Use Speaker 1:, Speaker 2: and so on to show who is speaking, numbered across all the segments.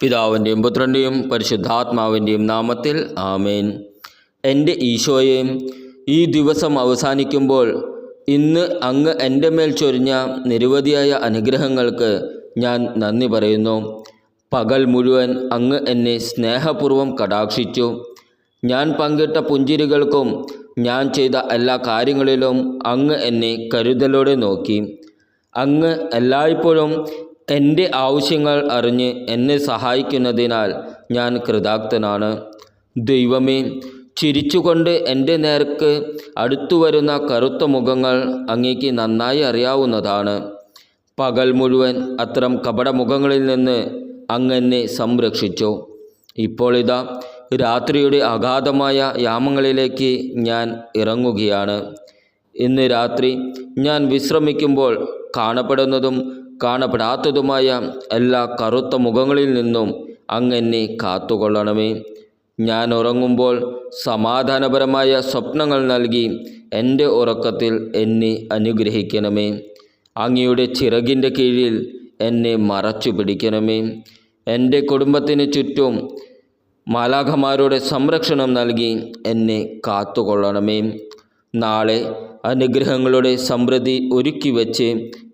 Speaker 1: പിതാവിന്റെയും പുത്രന്റെയും പരിശുദ്ധാത്മാവിന്റെയും നാമത്തിൽ ആമേൻ. എന്റെ ഈശോയെ ഈ ദിവസം അവസാനിക്കുമ്പോൾ ഇന്ന് അങ്ങ് എന്റെ മേൽ ചൊരിഞ്ഞ നിരവധിയായ അനുഗ്രഹങ്ങൾക്ക് ഞാൻ നന്ദി പറയുന്നു. പകൽ മുഴുവൻ അങ്ങ് എന്നെ സ്നേഹപൂർവം കടാക്ഷിച്ചു. ഞാൻ പങ്കിട്ട പുഞ്ചിരികൾക്കും ഞാൻ ചെയ്ത എല്ലാ കാര്യങ്ങളിലും അങ്ങ് എന്നെ കരുതലോടെ നോക്കി. അങ്ങ് എല്ലായ്പ്പോഴും എന്റെ ആവശ്യങ്ങൾ അറിഞ്ഞ് എന്നെ സഹായിക്കുന്നതിനാൽ ഞാൻ കൃതാർത്ഥനാണ്. ദൈവമേ ചിരിച്ചുകൊണ്ട് എന്റെ നേർക്ക് അടുത്തു വരുന്ന കറുത്ത മുഖങ്ങൾ അങ്ങേക്ക് നന്നായി അറിയാവുന്നതാണ്. പകൽ മുഴുവൻ അത്തരം കപടമുഖങ്ങളിൽ നിന്ന് അങ്ങ് എന്നെ സംരക്ഷിച്ചു. ഇപ്പോൾ ഇതാ രാത്രിയുടെ അഗാധമായ യാമങ്ങളിലേക്ക് ഞാൻ ഇറങ്ങുകയാണ്. ഇന്ന് രാത്രി ഞാൻ വിശ്രമിക്കുമ്പോൾ കാണപ്പെടുന്നതും കാണപ്പെടാത്തതുമായ എല്ലാ കറുത്ത മുഖങ്ങളിൽ നിന്നും അങ്ങെന്നെ കാത്തുകൊള്ളണമേ. ഞാൻ ഉറങ്ങുമ്പോൾ സമാധാനപരമായ സ്വപ്നങ്ങൾ നൽകി എന്റെ ഉറക്കത്തിൽ എന്നെ അനുഗ്രഹിക്കണമേ. അങ്ങയുടെ ചിറകിന്റെ കീഴിൽ എന്നെ മറച്ചു പിടിക്കണമേ. എന്റെ കുടുംബത്തിന് ചുറ്റും മാലാഖമാരുടെ സംരക്ഷണം നൽകി എന്നെ കാത്തുകൊള്ളണമേ. നാളെ അനുഗ്രഹങ്ങളുടെ സമൃദ്ധി ഒരുക്കി വച്ച്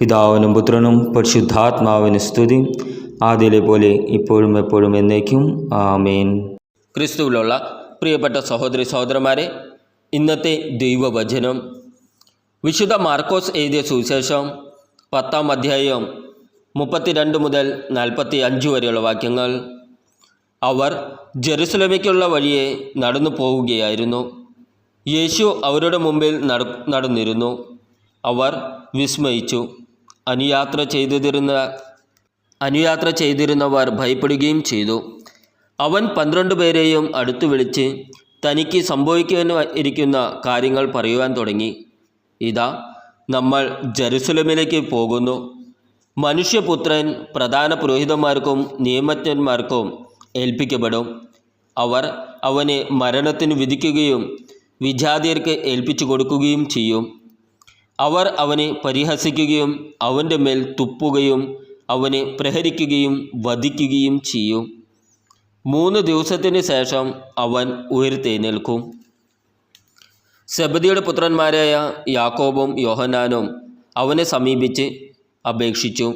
Speaker 1: പിതാവിനും പുത്രനും പരിശുദ്ധാത്മാവിന് സ്തുതി. ആദ്യയിലെ പോലെ ഇപ്പോഴും എപ്പോഴും എന്നേക്കും. ആമേൻ. ക്രിസ്തുവിലുള്ള പ്രിയപ്പെട്ട സഹോദരി സഹോദരന്മാരെ ഇന്നത്തെ ദൈവവചനം. വിശുദ്ധ മാർക്കോസ് എഴുതിയ സുവിശേഷം പത്താം അധ്യായം മുപ്പത്തിരണ്ട് മുതൽ നാൽപ്പത്തി അഞ്ച് വരെയുള്ള വാക്യങ്ങൾ. അവർ ജെറുസലമയ്ക്കുള്ള വഴിയെ നടന്നു പോവുകയായിരുന്നു. യേശു അവരുടെ മുമ്പിൽ നട നടന്നിരുന്നു. അവർ വിസ്മയിച്ചു. അനുയാത്ര ചെയ്തിരുന്ന അനുയാത്ര ചെയ്തിരുന്നവർ ഭയപ്പെടുകയും ചെയ്തു. അവൻ പന്ത്രണ്ട് പേരെയും അടുത്തു വിളിച്ച് തനിക്ക് സംഭവിക്കാൻ ഇരിക്കുന്ന കാര്യങ്ങൾ പറയുവാൻ തുടങ്ങി. ഇതാ നമ്മൾ ജെറുസലമിലേക്ക് പോകുന്നു. മനുഷ്യപുത്രൻ പ്രധാന പുരോഹിതന്മാർക്കും നിയമജ്ഞന്മാർക്കും ഏൽപ്പിക്കപ്പെടും. അവർ അവനെ മരണത്തിന് വിധിക്കുകയും വിജാതിയർക്ക് ഏൽപ്പിച്ചു കൊടുക്കുകയും ചെയ്യും. അവർ അവനെ പരിഹസിക്കുകയും അവന്റെ മേൽ തുപ്പുകയും അവനെ പ്രഹരിക്കുകയും വധിക്കുകയും ചെയ്യും. മൂന്ന് ദിവസത്തിന് ശേഷം അവൻ ഉയർത്തെഴുന്നേൽക്കും. സെബദിയുടെ പുത്രന്മാരായ യാക്കോബും യോഹനാനും അവനെ സമീപിച്ച് അപേക്ഷിച്ചു.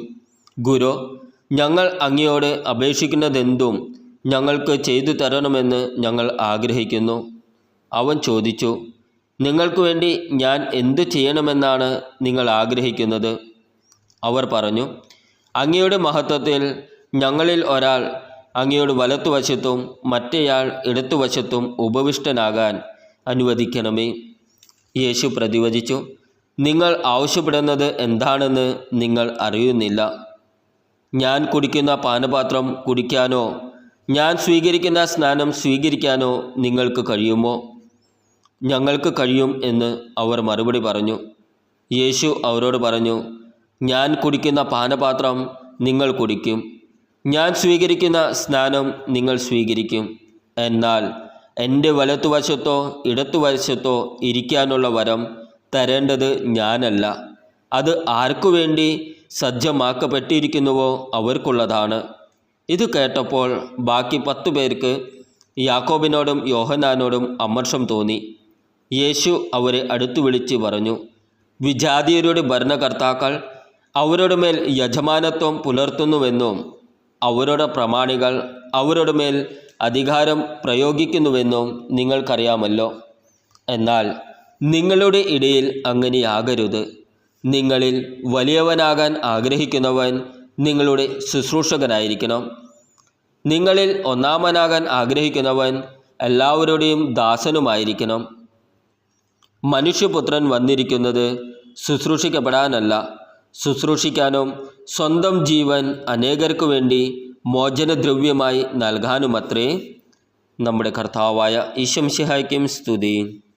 Speaker 1: ഗുരു ഞങ്ങൾ അങ്ങയോട് അപേക്ഷിക്കുന്നതെന്തും ഞങ്ങൾക്ക് ചെയ്തു തരണമെന്ന് ഞങ്ങൾ ആഗ്രഹിക്കുന്നു. അവൻ ചോദിച്ചു നിങ്ങൾക്ക് വേണ്ടി ഞാൻ എന്തു ചെയ്യണമെന്നാണ് നിങ്ങൾ ആഗ്രഹിക്കുന്നത്? അവർ പറഞ്ഞു അങ്ങയുടെ മഹത്വത്തിൽ ഞങ്ങളിൽ ഒരാൾ അങ്ങയുടെ വലത്തുവശത്തും മറ്റേയാൾ ഇടത്തുവശത്തും ഉപവിഷ്ടനാകാൻ അനുവദിക്കണമേ. യേശു പ്രതിവചിച്ചു നിങ്ങൾ ആവശ്യപ്പെടുന്നത് എന്താണെന്ന് നിങ്ങൾ അറിയുന്നില്ല. ഞാൻ കുടിക്കുന്ന പാനപാത്രം കുടിക്കാനോ ഞാൻ സ്വീകരിക്കുന്ന സ്നാനം സ്വീകരിക്കാനോ നിങ്ങൾക്ക് കഴിയുമോ? ഞങ്ങൾക്ക് കഴിയും എന്ന് അവർ മറുപടി പറഞ്ഞു. യേശു അവരോട് പറഞ്ഞു ഞാൻ കുടിക്കുന്ന പാനപാത്രം നിങ്ങൾ കുടിക്കും. ഞാൻ സ്വീകരിക്കുന്ന സ്നാനം നിങ്ങൾ സ്വീകരിക്കും. എന്നാൽ എന്റെ വലത്തുവശത്തോ ഇടത്തുവശത്തോ ഇരിക്കാനുള്ള വരം തരേണ്ടത് ഞാനല്ല. അത് ആർക്കു വേണ്ടി സജ്ജമാക്കപ്പെട്ടിരിക്കുന്നുവോ അവർക്കുള്ളതാണ്. ഇത് കേട്ടപ്പോൾ ബാക്കി പത്തു പേർക്ക് യാക്കോബിനോടും യോഹനാനോടും അമർഷം തോന്നി. യേശു അവരെ അടുത്തു വിളിച്ച് പറഞ്ഞു വിജാതീയരുടെ ഭരണകർത്താക്കൾ അവരുടെ മേൽ യജമാനത്വം പുലർത്തുന്നുവെന്നും അവരുടെ പ്രമാണികൾ അവരുടെ മേൽ അധികാരം പ്രയോഗിക്കുന്നുവെന്നും നിങ്ങൾക്കറിയാമല്ലോ. എന്നാൽ നിങ്ങളുടെ ഇടയിൽ അങ്ങനെയാകരുത്. നിങ്ങളിൽ വലിയവനാകാൻ ആഗ്രഹിക്കുന്നവൻ നിങ്ങളുടെ ശുശ്രൂഷകനായിരിക്കണം. നിങ്ങളിൽ ഒന്നാമനാകാൻ ആഗ്രഹിക്കുന്നവൻ എല്ലാവരുടെയും ദാസനുമായിരിക്കണം. മനുഷ്യപുത്രൻ വന്നിരിക്കുന്നത് ശുശ്രൂഷിക്കപ്പെടാനല്ല. ശുശ്രൂഷിക്കാനും സ്വന്തം ജീവൻ അനേകർക്കു വേണ്ടി മോചനദ്രവ്യമായി നൽകാനുമത്രേ. നമ്മുടെ കർത്താവായ ഈശംഷിഹായ്ക്കും സ്തുതി.